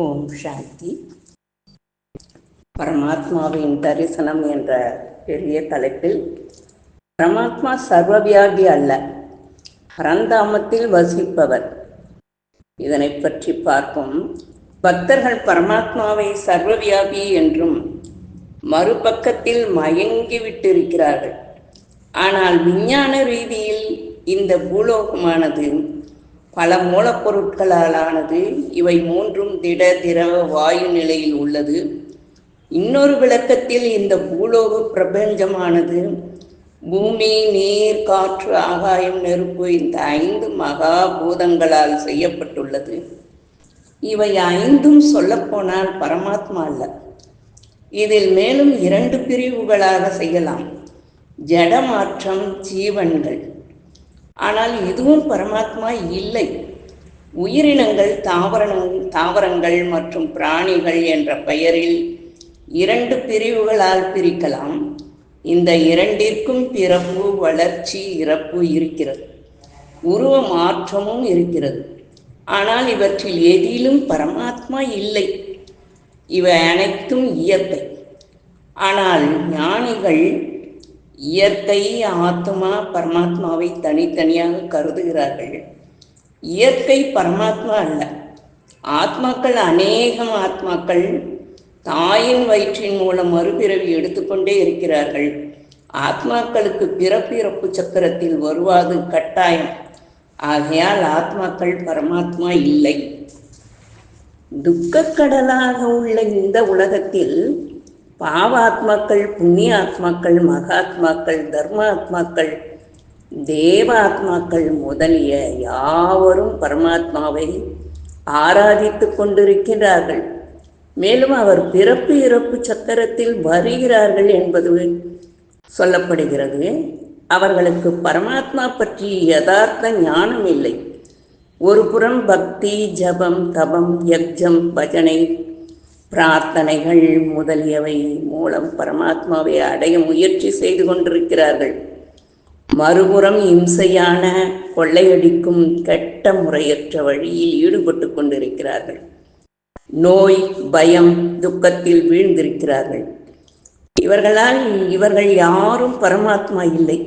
ஓம் சாந்தி. பரமாத்மாவின் தரிசனம் என்ற பெரிய தலைப்பில் பரமாத்மா சர்வவியாகி அல்ல பரந்தாமத்தில் வசிப்பவர். இதனை பற்றி பார்க்கும் பக்தர்கள் பரமாத்மாவை சர்வவியாபி என்றும் மறுபக்கத்தில் மயங்கி விட்டிருக்கிறார்கள். ஆனால் விஞ்ஞான ரீதியில் இந்த பூலோகமானது பல மூலப்பொருட்களாலானது இவை மூன்றும் திட திரவ வாயு நிலையில் உள்ளது. இன்னொரு விளக்கத்தில் இந்த பூலோக பிரபஞ்சமானது பூமி நீர் காற்று ஆகாயம் நெருப்பு இந்த ஐந்து மகா பூதங்களால் செய்யப்பட்டுள்ளது. இவை ஐந்தும் சொல்லப்போனால் பரமாத்மா அல்ல. இதில் மேலும் இரண்டு பிரிவுகளாக செய்யலாம். ஜடமாற்றம் ஜீவன்கள். ஆனால் இதுவும் பரமாத்மா இல்லை. உயிரினங்கள் தாவரங்கள் தாவரங்கள் மற்றும் பிராணிகள் என்ற பெயரில் இரண்டு பிரிவுகளால் பிரிக்கலாம். இந்த இரண்டிற்கும் பிறப்பு வளர்ச்சி இறப்பு இருக்கிறது. உருவ மாற்றமும் இருக்கிறது. ஆனால் இவற்றில் எதிலும் பரமாத்மா இல்லை. இவை அனைத்தும் இயற்கை. ஆனால் ஞானிகள் இயற்கை ஆத்மா பரமாத்மாவை தனித்தனியாக கருதுகிறார்கள். இயற்கை பரமாத்மா அல்ல. ஆத்மாக்கள் அநேகம் ஆத்மாக்கள் தாயின் வயிற்றின் மூலம் மறுபிறவி எடுத்துக்கொண்டே இருக்கிறார்கள். ஆத்மாக்களுக்கு பிறப்பிறப்பு சக்கரத்தில் வருவாது கட்டாயம். ஆகையால் ஆத்மாக்கள் பரமாத்மா இல்லை. துக்கக்கடலாக உள்ள இந்த உலகத்தில் பாவாத்மாக்கள் புண்ணிய ஆத்மாக்கள் மகாத்மாக்கள் தர்மாத்மாக்கள் தேவாத்மாக்கள் முதலிய யாவரும் பரமாத்மாவை ஆராதித்து கொண்டிருக்கிறார்கள் மேலும் அவர் பிறப்பு இறப்பு சக்கரத்தில் வருகிறார்கள் என்பது சொல்லப்படுகிறது. அவர்களுக்கு பரமாத்மா பற்றி யதார்த்த ஞானம் இல்லை ஒரு புறம் பக்தி ஜபம் தபம் யக்ஜம் பஜனை பிரார்த்தனைகள் முதலியவை மூலம் பரமாத்மாவை அடைய முயற்சி செய்து கொண்டிருக்கிறார்கள். மறுபுறம் இம்சையான கொள்ளையடிக்கும் கெட்ட முறையற்ற வழியில் ஈடுபட்டு கொண்டிருக்கிறார்கள். நோய் பயம் துக்கத்தில் வீழ்ந்திருக்கிறார்கள். இவர்களால் இவர்கள் யாரும் பரமாத்மா இல்லை.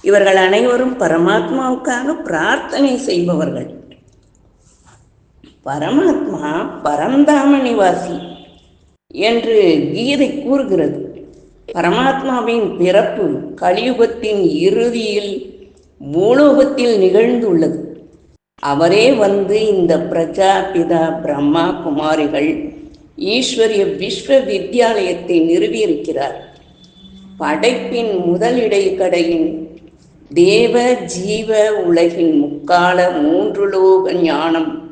இவர்கள் அனைவரும் பரமாத்மாவுக்காக பிரார்த்தனை செய்பவர்கள். பரமாத்மா பரந்தாம நிவாசி என்று கீதை கூறுகிறது. பரமாத்மாவின் பிறப்பு கலியுகத்தின் இறுதியில் பூலோகத்தில் நிகழ்ந்துள்ளது. அவரே வந்து இந்த பிரஜாபிதா பிரம்மா குமாரிகள் ஈஸ்வரிய விஸ்வ வித்யாலயத்தை நிறுவியிருக்கிறார். படைப்பின் முதல் இடைக்கடையின் தேவ ஜீவ உலகின் முக்கால மூன்று லோக ஞானம்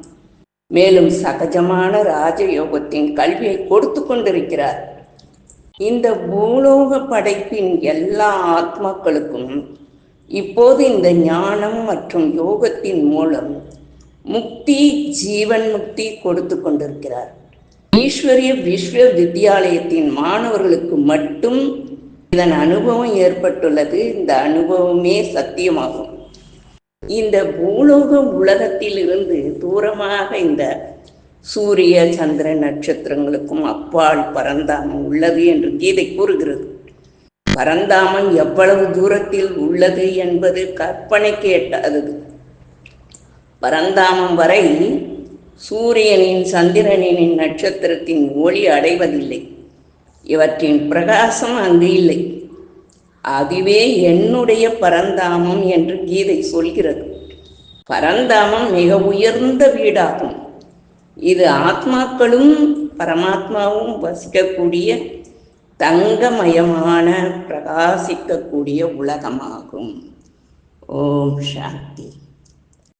மேலும் சகஜமான ராஜயோகத்தின் கல்வியை கொடுத்து கொண்டிருக்கிறார். இந்த பூலோக படைப்பின் எல்லா ஆத்மாக்களுக்கும் இப்போது இந்த ஞானம் மற்றும் யோகத்தின் மூலம் முக்தி ஜீவன் முக்தி கொடுத்து கொண்டிருக்கிறார். ஈஸ்வரிய விஸ்வ வித்யாலயத்தின் மாணவர்களுக்கு மட்டும் இதன் அனுபவம் ஏற்பட்டுள்ளது. இந்த அனுபவமே சத்தியமாகும். இந்த பூலோக உலகத்தில் இருந்து தூரமாக இந்த சூரிய சந்திர நட்சத்திரங்களுக்கும் அப்பால் பரந்தாமம் உள்ளது என்று கீதை கூறுகிறது. பரந்தாமம் எவ்வளவு தூரத்தில் உள்ளது என்பது கற்பனைக்கு எட்டாதது பரந்தாமம் வரை சூரியனின் சந்திரனின் நட்சத்திரத்தின் ஒளி அடைவதில்லை. இவற்றின் பிரகாசம் அங்கு இல்லை. அதுவே என்னுடைய பரந்தாமம் என்று கீதை சொல்கிறது. பரந்தாமம் மிக உயர்ந்த வீடாகும். இது ஆத்மாக்களும் பரமாத்மாவும் வசிக்கக்கூடிய தங்கமயமான பிரகாசிக்கக்கூடிய உலகமாகும். ஓம் சாந்தி.